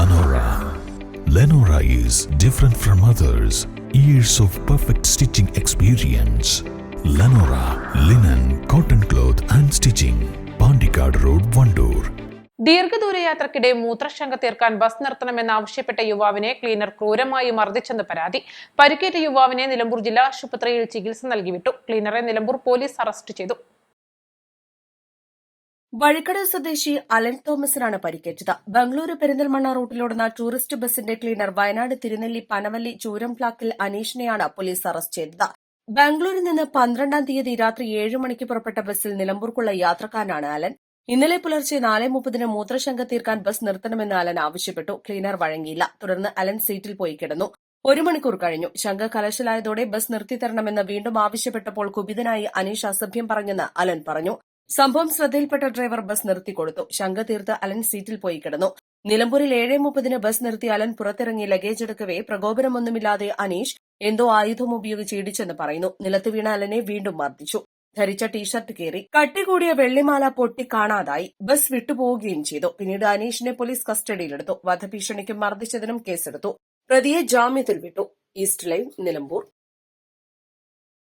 Lenora. Lenora is different from others. Years of perfect stitching experience. Lenora linen, cotton cloth and stitching. Pandikad Road, Vandoor. ദീർഘദൂര യാത്രക്കിടെ മൂത്രശങ്ക തീർക്കാൻ bus നിർത്തണമെന്നാവശ്യപ്പെട്ട യുവാവിനെ cleaner ക്രൂരമായി മർദ്ദിച്ചെന്ന് പരാതി പരിക്കേറ്റ യുവാവിനെ നിലമ്പൂർ ജില്ലാ ആശുപത്രിയിൽ ചികിത്സ നൽകി വിട്ടു ക്ലീനറെ നിലമ്പൂർ പോലീസ് അറസ്റ്റ് ചെയ്തു വഴിക്കട സ്വദേശി അലൻ തോമസിനാണ് പരിക്കേറ്റത്. ബംഗളൂരു പെരിന്തൽമണ്ണ റൂട്ടിലോടുന്ന ടൂറിസ്റ്റ് ബസിന്റെ ക്ലീനർ വയനാട് തിരുനെല്ലി പനവല്ലി ചൂരം ചൂരംപ്ലാക്കിൽ അനീഷിനെയാണ് പോലീസ് അറസ്റ്റ് ചെയ്തത്. ബാംഗ്ലൂരിൽ നിന്ന് പന്ത്രണ്ടാം തീയതി രാത്രി ഏഴ് മണിക്ക് പുറപ്പെട്ട ബസ്സിൽ നിലമ്പൂർക്കുള്ള യാത്രക്കാരനാണ് അലൻ. ഇന്നലെ പുലർച്ചെ നാല് മുപ്പതിന് മൂത്രശങ്ക തീർക്കാൻ ബസ് നിർത്തണമെന്ന് അലൻ ആവശ്യപ്പെട്ടു. ക്ലീനർ വഴങ്ങിയില്ല. തുടർന്ന് അലൻ സീറ്റിൽ പോയി കിടന്നു. ഒരു മണിക്കൂർ കഴിഞ്ഞു. ശങ്ക കലശലായതോടെ ബസ് നിർത്തിത്തരണമെന്ന് വീണ്ടും ആവശ്യപ്പെട്ടപ്പോൾ കുപിതനായി അനീഷ് അസഭ്യം പറഞ്ഞെന്ന് അലൻ പറഞ്ഞു. സംഭവം ശ്രദ്ധയിൽപ്പെട്ട ഡ്രൈവർ ബസ് നിർത്തിക്കൊടുത്തു ശങ്ക അലൻ സീറ്റിൽ പോയി കിടന്നു. നിലമ്പൂരിൽ ഏഴ് മുപ്പതിന് ബസ് നിർത്തി അലൻ പുറത്തിറങ്ങി ലഗേജ് എടുക്കവേ പ്രകോപനമൊന്നുമില്ലാതെ അനീഷ് എന്തോ ആയുധം ഉപയോഗിച്ച് ഇടിച്ചെന്ന് പറയുന്നു. നിലത്ത് വീണ അലനെ വീണ്ടും മർദ്ദിച്ചു. ധരിച്ച ടീഷർട്ട് കീറി കട്ടികൂടിയ വെള്ളിമാല പൊട്ടി കാണാതായി. ബസ് വിട്ടുപോവുകയും ചെയ്തു. പിന്നീട് അനീഷിനെ പോലീസ് കസ്റ്റഡിയിലെടുത്തു. വധഭീഷണിക്കും മർദ്ദിച്ചതിനും കേസെടുത്തു. പ്രതിയെ ജാമ്യത്തിൽ വിട്ടു. East line Nilambur.